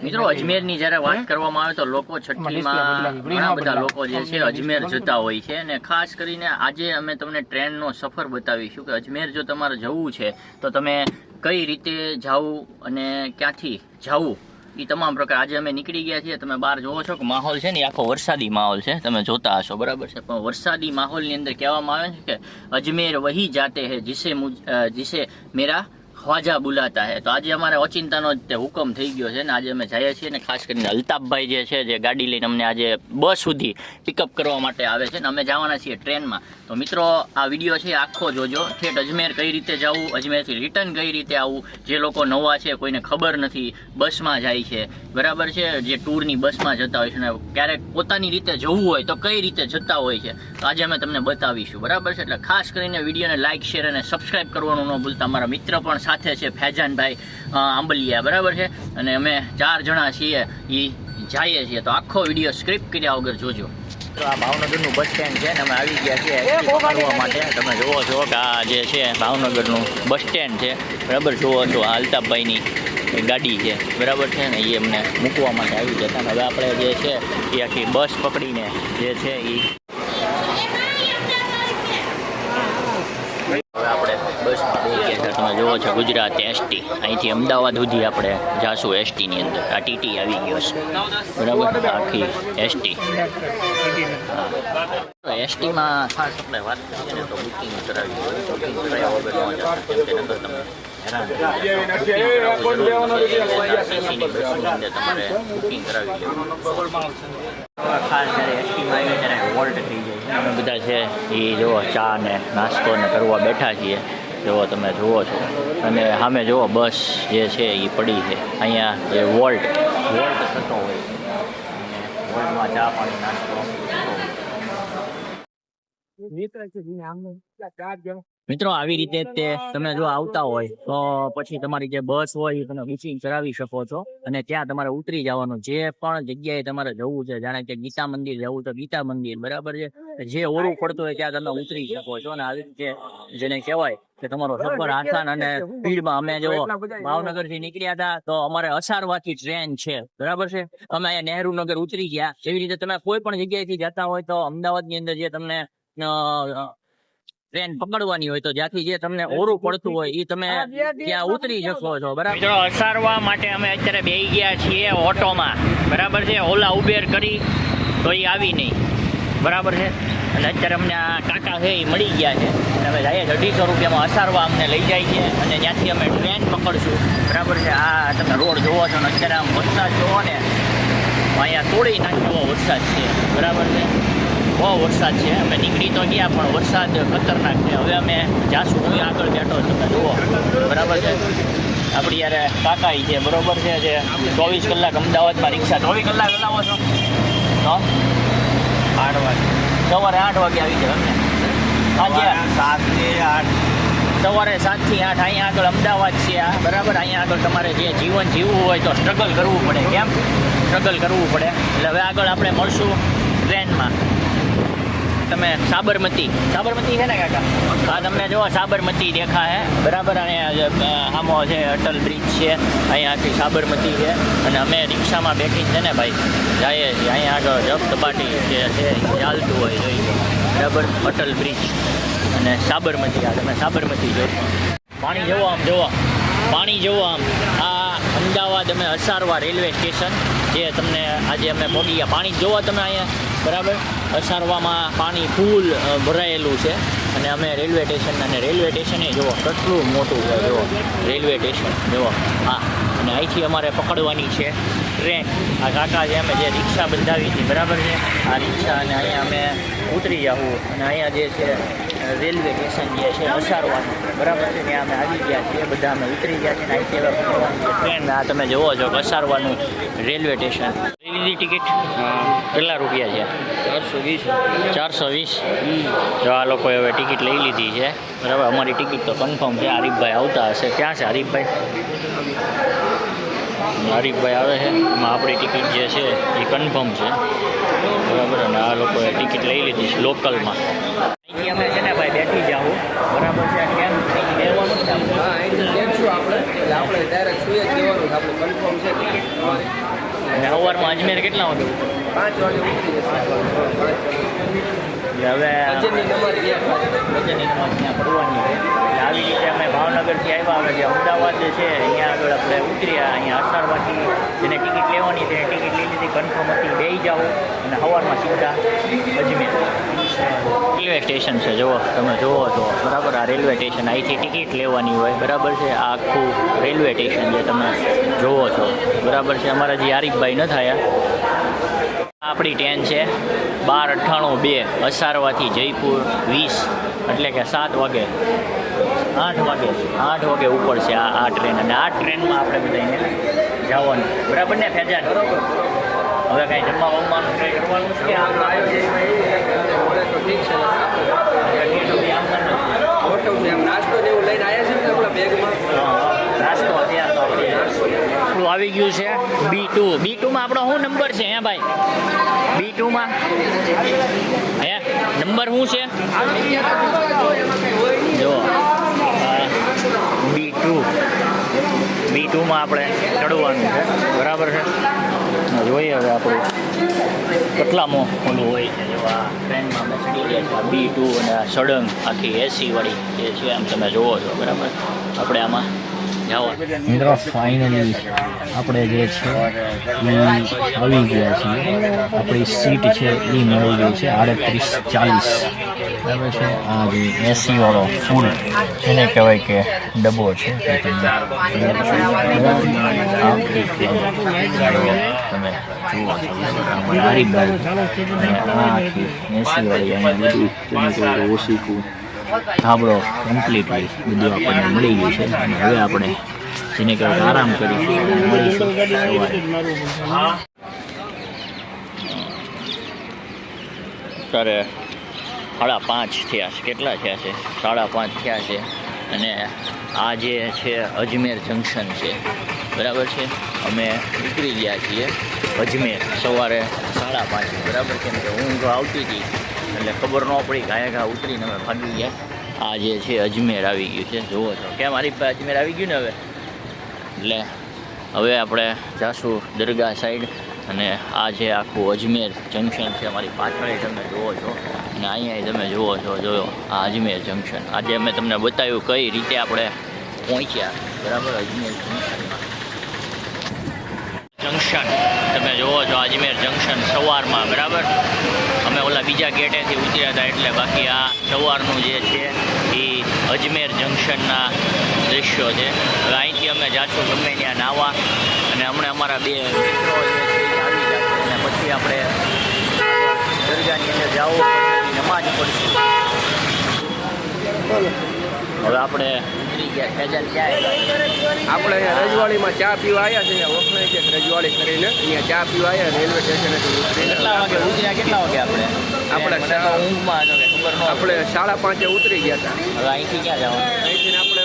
મિત્રો અજમેરની જ્યારે વાત કરવામાં આવે તો લોકો છઠ્ઠીમાં ઘણા બધા લોકો જે છે અજમેર જતા હોય છે અને ખાસ કરીને આજે અમે તમને ટ્રેનનો સફર બતાવીશું કે અજમેર જો તમારે જવું છે તો તમે કઈ રીતે જાવું અને ક્યાંથી જાવું એ તમામ પ્રકાર. આજે અમે નીકળી ગયા છીએ તમે બહાર જોવો છો કે માહોલ છે ને આખો વરસાદી માહોલ છે તમે જોતા હશો બરાબર છે? પણ વરસાદી માહોલની અંદર કહેવામાં આવે છે કે અજમેર વહી જાતે હે જીસે મુજ જીસે મેરા ખ્વાજા બુલાતા હે. તો આજે અમારે ઓચિંતાનો જ તે હુકમ થઈ ગયો છે ને આજે અમે જઈએ છીએ ને ખાસ કરીને અલ્તાફભાઈ જે છે, જે ગાડી લઈને અમને આજે બસ સુધી પિકઅપ કરવા માટે આવે છે ને અમે જવાના છીએ ટ્રેનમાં. તો મિત્રો, આ વીડિયો છે આખો જોજો. ઠેઠ અજમેર કઈ રીતે જવું, અજમેરથી રિટર્ન કઈ રીતે આવવું જે લોકો નવા છે કોઈને ખબર નથી, બસમાં જાય છે. બરાબર છે? જે ટૂરની બસમાં જતા હોય છે ને ક્યારેક પોતાની રીતે જવું હોય તો કઈ રીતે જતા હોય છે, તો આજે અમે તમને બતાવીશું. બરાબર છે? એટલે ખાસ કરીને વિડીયોને લાઇક શેર અને સબસ્ક્રાઈબ કરવાનું ન ભૂલતા. મારા મિત્ર પણ સાથે છે ફૈજાનભાઈ આંબલિયા બરાબર છે? અને અમે ચાર જણા છીએ એ જઈએ છીએ. તો આખો વીડિયો સ્ક્રિપ્ટ કર્યા વગર જોજો. તો આ ભાવનગરનું બસ સ્ટેન્ડ છે ને અમે આવી ગયા છીએ ફરવા માટે. તમે જુઓ છો કે આ જે છે ભાવનગરનું બસ સ્ટેન્ડ છે. બરાબર? જુઓ છો આ અલ્તાફભાઈની ગાડી છે. બરાબર છે ને? એ અમને મૂકવા માટે આવી ગયા ને હવે આપણે જે છે એ આખી બસ પકડીને જે છે એ હવે આપણે બસમાં બેસી ગયા છે તમે જુઓ છો ગુજરાત એસટી અહીંથી અમદાવાદ સુધી આપણે જાશું એસટીની અંદર. આ ટીટી આવી ગયો છે. બરાબર? આખી એસટી એસટીમાં ખાસ આપણે વાત કરીએ તો બુકિંગ કરાવી હોય બુકિંગ કરાવ્યા વગર ન જતા કેમ કે તમે તમારે બુકિંગ કરાવી લેવું ખાસ જ્યારે એસટીમાં આવીએ ત્યારે વોલ્ટ થઈ જાય. અમે બધા છે એ જો ચા ને નાસ્તો ને કરવા બેઠા છીએ. જુઓ તમે, જુઓ છો. અને સામે જુઓ, બસ જે છે એ પડી છે. અહીંયા જે વોલ્ટ વોલ્ટ થતો હોય. વોલ્ટમાં ચા પાણી નાસ્તો મિત્રો, આવી રીતે તે તમે જો આવતા હોય, તો પછી તમારી જે બસ હોય એ તમે બુકિંગ કરાવી શકો છો. અને ત્યાં તમારે ઉતરી જવાનું. જે પણ જગ્યાએ તમારે જવું છે, જાણે કે ગીતા મંદિર જવું તો ગીતા મંદિર, બરાબર છે? જે ઓરું પડતું હોય ત્યાં તમે ઉતરી શકો છો. અને આવી રીતે જેને કહેવાય કે તમારો સફર આસાન અને સ્પીડમાં અમે જો ભાવનગરથી નીકળ્યા હતા તો અમારે અસારવાથી ટ્રેન છે. બરાબર છે? અમે અહીંયા નહેરુ નગર ઉતરી ગયા. એવી રીતે તમે કોઈ પણ જગ્યાએથી જતા હોય તો અમદાવાદની અંદર જે તમને ટ્રેન પકડવાની હોય તો જ્યાંથી જે તમને ઓરું પડતું હોય એ તમે ત્યાં ઉતરી શકો છો. બરાબર? મિત્રો અસારવા માટે અમે અત્યારે બેસી ગયા છીએ ઓટોમાં. બરાબર છે? ઓલા ઉબેર કરી તો એ આવી નહીં. બરાબર છે? અને અત્યારે અમને આ કાકા છે એ મળી ગયા છે. અને અમે જઈએ અઢીસો રૂપિયામાં અસારવા અમને લઈ જાય છે. અને ત્યાંથી અમે ટ્રેન પકડશું. બરાબર છે? આ તમે રોડ જોવો છો ને અત્યારે આમ વરસાદ જોવો ને અહીંયા તોડી નાખ્યો વરસાદ છે. બરાબર છે? બહુ વરસાદ છે. અમે નીકળી તો ગયા, પણ વરસાદ ખતરનાક છે. હવે અમે જાશું. હું આગળ બેઠો તમે જુઓ. બરાબર છે? આપણી યારે કાકા છે. બરોબર છે? જે ચોવીસ કલાક અમદાવાદમાં રિક્ષા. ચોવીસ કલાક ચલાવો છો? તો આઠ વાગે. સવારે આઠ વાગે આવી જાય અમને સાતથી આઠ. સવારે સાતથી આઠ અહીંયા આગળ અમદાવાદ છે આ. બરાબર અહીંયા આગળ તમારે જે જીવન જીવવું હોય તો સ્ટ્રગલ કરવું પડે. કેમ? સ્ટ્રગલ કરવું પડે. એટલે હવે આગળ આપણે મળશું ટ્રેનમાં. તમે સાબરમતી. સાબરમતી છે ને કાકા? હા તમને જોવા સાબરમતી દેખા છે બરાબર, અને આમો છે અટલ બ્રિજ છે અહીંયા આખી સાબરમતી છે. અને અમે રિક્ષામાં બેઠી છે ને ભાઈ. જઈએ છીએ અહીંયા આગળ જપ સપાટી જે છે ચાલતું હોય જોઈએ બરાબર, અટલ બ્રિજ. અને સાબરમતી આ તમે સાબરમતી જો પાણી જોવો આમ જોવા પાણી જુઓ આમ. આ અમદાવાદ અમે અસારવા રેલવે સ્ટેશન, જે તમને આજે અમે પહોંચી ગયા પાણી જુઓ તમે અહીંયા. બરાબર? અસારવામાં પાણી ફૂલ ભરાયેલું છે. અને અમે રેલવે સ્ટેશન અને રેલવે સ્ટેશને જુઓ, કેટલું મોટું છે, જુઓ. રેલવે સ્ટેશન, જુઓ. હા, અને અહીંથી અમારે પકડવાની છે ટ્રેન. આ કાકા જે અમે જે રિક્ષા બંધાવી હતી, બરાબર છે? આ રિક્ષા અને અહીંયા અમે ઉતરી જાવું અને અહીંયા જે છે, રેલવે સ્ટેશન જે છે, અસારવાનું. બરાબર છે? ત્યાં અમે આવી ગયા છીએ, બધા અમે ઉતરી ગયા છીએ. અને અહીંથી હવે પકડવાની ટ્રેન. આ તમે જુઓ છો, અસારવાનું રેલવે સ્ટેશન. લીધી ટિકિટ? કેટલા રૂપિયા છે? ચારસો વીસ. ચારસો વીસ? જો આ લોકોએ હવે ટિકિટ લઈ લીધી છે. બરાબર અમારી ટિકિટ તો કન્ફર્મ છે. હરીફભાઈ આવતા હશે. ક્યાં છે હરીફભાઈ? હરીફભાઈ આવે છે. એમાં આપણી ટિકિટ જે છે એ કન્ફર્મ છે. બરાબર અને આ લોકોએ ટિકિટ લઈ લીધી છે લોકલમાં. અમે છે ને ભાઈ બેઠી જાઓ બરાબર છે આપણે? આપણે. ડાયરેક્ટ સુઈ જ આપણે કન્ફર્મ છે ટિકિટ. સવારમાં અજમેર કેટલા વાગે પાંચ વાગે ઉતરી જશે હવે આવી રીતે અમે ભાવનગરથી આવ્યા હવે જે અમદાવાદ જે છે અહીંયા આગળ આપણે ઉતર્યા. અહીંયા અસારવાથી જેને ટિકિટ લેવાની તેને ટિકિટ લીધી કન્ફર્મ હતી. બે જાઓ અને સવારમાં સીધા અજમેર. રેલવે સ્ટેશન છે, જુઓ, તમે જુઓ છો બરાબર આ રેલવે સ્ટેશન અહીંથી ટિકિટ લેવાની હોય, બરાબર છે આખું રેલવે સ્ટેશન જે તમે જુઓ છો, બરાબર છે, અમારા જે આરિફભાઈ ન થયા. આપણી ટ્રેન છે બાર અઠ્ઠાણું બે, અસારવાથી જયપુર વીસ, એટલે કે સાત વાગે, આઠ વાગે આઠ વાગે ઉપર છે આ આ ટ્રેન, અને આ ટ્રેનમાં આપણે બધાને જવાનું, બરાબર ને, ફેજાન? હવે કાંઈ જમવા બમવાનું કંઈ કરવાનું છે? આપણો તો ઠીક છે. ગોઠવ છે એમ. નાસ્તો ને લઈને આવ્યા છે ને આપણા બેગમાં? નાસ્તો અત્યારે તો આપણું આવી ગયું છે? બી ટુ બી ટુમાં આપણો શું નંબર છે હે ભાઈ? બી ટુમાં હે? નંબર શું છે? જો બી ટુ બી ટુમાં આપણે ચડવાનું છે. બરાબર છે? જોઈએ હવે આપણું કેટલામાં ઓલું હોય છે. જેવા ટ્રેનમાં ગયા છે. બી ટુ અને આ સડંગ આખી એસી વાળી જે છે એમ તમે જોવો છો, બરાબર? આપણે આમાં મિત્રો ફાઇનલી આપણે જે છે એ આવી ગયા છીએ. આપણી સીટ છે એ મળી ગઈ છે આડત્રીસ ચાલીસ. બરાબર છે? આ જે એસીવાળો ફૂલ જેને કહેવાય કે ડબ્બો છે. તમે જુઓ છો? એસીવાળી અને બધું ઓશીકું ધાબળો કમ્પ્લીટલી બધું આપણને મળી ગયું છે. અને હવે આપણે જેને કહેવાય આરામ કરીશું અત્યારે સાડા પાંચ થયા છે. કેટલા થયા છે? સાડા પાંચ થયા છે. અને આ જે છે અજમેર જંકશન છે, બરાબર છે? અમે નીકળી ગયા છીએ અજમેર. સવારે સાડા પાંચ, બરાબર? કેમ કે ઊંઘ આવતી હતી એટલે ખબર ન પડી ગાયા ઘા ઉતરીને અમે ભાગી ગયા. આ જે છે અજમેર આવી ગયું છે. જુઓ છો કેમ મારી પાસે અજમેર આવી ગયું ને હવે? એટલે હવે આપણે જાશું દરગાહ સાઈડ અને આ જે આખું અજમેર જંકશન છે અમારી પાછળ તમે જુઓ છો. અને અહીંયા તમે જુઓ છો, જોયો, આ અજમેર જંકશન આજે અમે તમને બતાવ્યું કઈ રીતે આપણે પહોંચ્યા. બરાબર? અજમેર જંકશનમાં જંકશન તમે જુઓ છો અજમેર જંકશન સવારમાં, બરાબર? અમે ઓલા બીજા ગેટેથી ઉતર્યા હતા એટલે બાકી આ સવારનું જે છે એ અજમેર જંકશનના દૃશ્યો છે. હવે અહીંથી અમે જાશું ગમે ત્યાં નાવા અને હમણાં અમારા બે મિત્રો જે છે આવી જશે અને પછી આપણે દરગાહની અંદર પછી નમાજ પડશે. હવે આપણે ઉતરી ગયા ફેજલ ક્યાં આપણે અહીંયા રજવાડીમાં ચા પીવા આવ્યા છે અહીંયા વખણાય છે રજવાડી કરીને અહીંયા ચા પીવા આવ્યા રેલવે સ્ટેશનેથી ઉતરીને. કેટલા વાગે ઉતર્યા? કેટલા વાગે આપણે? આપણે ઊંઘમાં ખબર આપણે સાડા પાંચે ઉતરી ગયા હતા. હવે અહીંથી ક્યાં જવાનું? અહીંથી આપણે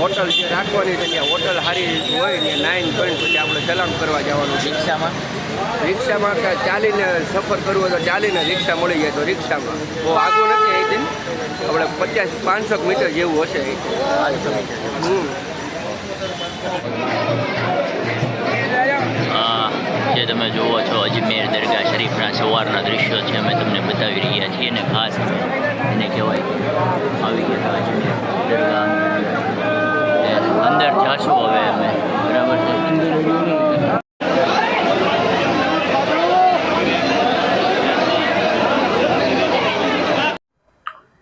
હોટલ જે રાખવાની છે ત્યાં હોટલ સારી હોય ને નાઇન પોઈન્ટ પછી આપણે સલામ કરવા જવાનું રિક્ષામાં? રિક્ષામાં ચાલીને સફર કરવો હોય તો ચાલીને રિક્ષા મળી જાય તો રિક્ષામાં. બહુ આગું નથી અહીંથી. આપણે પચાસ પાંચસો મીટર જેવું હશે જે તમે જુઓ છો, અજમેર દરગાહ શરીફના સવારના દૃશ્યો છે અમે તમને બતાવી રહ્યા છીએ અને ખાસ એને કહેવાય આવી ગયા અજમેર દરગાહ. અંદર જાશું હવે અમે. બરાબર છે?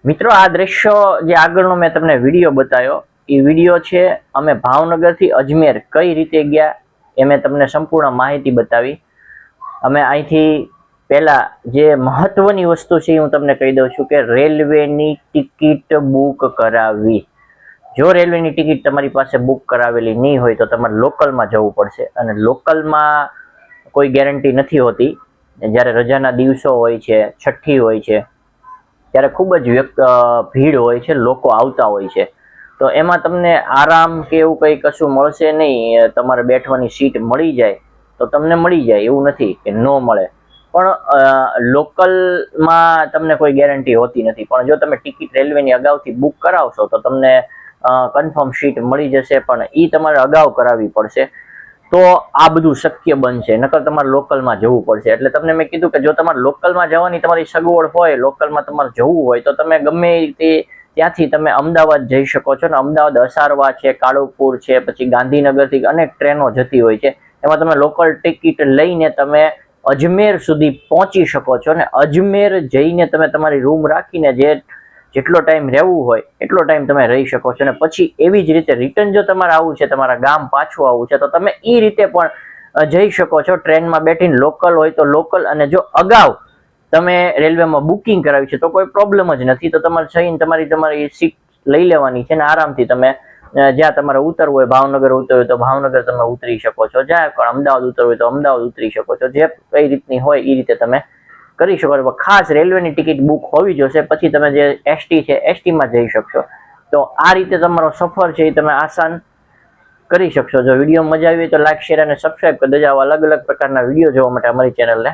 મિત્રો, આ દ્રશ્યો જે આગળનો મેં તમને વીડિયો બતાવ્યો, એ વીડિયો છે, અમે ભાવનગરથી અજમેર કઈ રીતે ગયા એ મેં તમને સંપૂર્ણ માહિતી બતાવી. અમે અહીંથી પહેલાં જે મહત્વની વસ્તુ છે હું તમને કહી દઉં છું કે રેલવેની ટિકિટ બુક કરાવવી. જો રેલવેની ટિકિટ તમારી પાસે બુક કરાવેલી નહીં હોય તો તમારે લોકલમાં જવું પડશે અને લોકલમાં કોઈ ગેરંટી નથી હોતી. જ્યારે રજાના દિવસો હોય છે, છઠ્ઠી હોય છે ત્યારે ખૂબ જ ભીડ હોય છે, લોકો આવતા હોય છે. તો એમાં તમને આરામ કે એવું કંઈ કશું મળશે નહીં તમારે બેઠવાની સીટ મળી જાય, તો તમને મળી જાય, એવું નથી કે ન મળે. પણ લોકલમાં તમને કોઈ ગેરંટી હોતી નથી. પણ જો તમે ટિકિટ રેલવેની અગાઉથી બુક કરાવશો, તો તમને કન્ફર્મ સીટ મળી જશે, પણ એ તમારે અગાઉ કરાવવી પડશે. તો આ બધું શક્ય બનશે. નકર તમારે લોકલમાં જવું પડશે. એટલે તમને મેં કીધું કે જો તમારે લોકલમાં જવાની તમારી સગવડ હોય, લોકલમાં તમારે જવું હોય, તો તમે ગમે તે ત્યાંથી તમે અમદાવાદ જઈ શકો છો. ને અમદાવાદ અસારવા છે, કાળુપુર છે, પછી ગાંધીનગરથી અનેક ટ્રેનો જતી હોય છે. એમાં તમે લોકલ ટિકિટ લઈને તમે અજમેર સુધી પહોંચી શકો છો. ને અજમેર જઈને તમે તમારી રૂમ રાખીને જે જેટલો ટાઈમ રહેવું હોય, એટલો ટાઈમ તમે રહી શકો છો. ને પછી એવી જ રીતે રિટર્ન જો તમારે આવવું છે, તમારા ગામ પાછું આવવું છે, તો તમે એ રીતે પણ જઈ શકો છો. ટ્રેનમાં બેઠીને લોકલ હોય તો લોકલ અને જો અગાઉ તમે રેલવેમાં બુકિંગ કરાવી છે, તો કોઈ પ્રોબ્લેમ જ નથી. તો તમારે જઈને તમારી તમારી સીટ લઈ લેવાની છે ને આરામથી તમે જ્યાં તમારે ઉતરવું હોય, ભાવનગર ઉતરવું હોય તો ભાવનગર તમે ઉતરી શકો છો. જ્યાં પણ અમદાવાદ ઉતરવું હોય તો અમદાવાદ ઉતરી શકો છો. જે કઈ રીતની હોય એ રીતે તમે કરી શકો છો. ખાસ રેલવેની ટિકિટ બુક હોવી જોશે. પછી તમે જે એસટી છે, એસટીમાં જઈ શકશો. તો આ રીતે તમારો સફર છે એ તમે આસાન કરી શકશો. જો વીડિયો મજા આવી તો લાઈક શેર અને સબસ્ક્રાઈબ કરી દેજો. આવા અલગ અલગ પ્રકારના વીડિયો જોવા માટે અમારી ચેનલને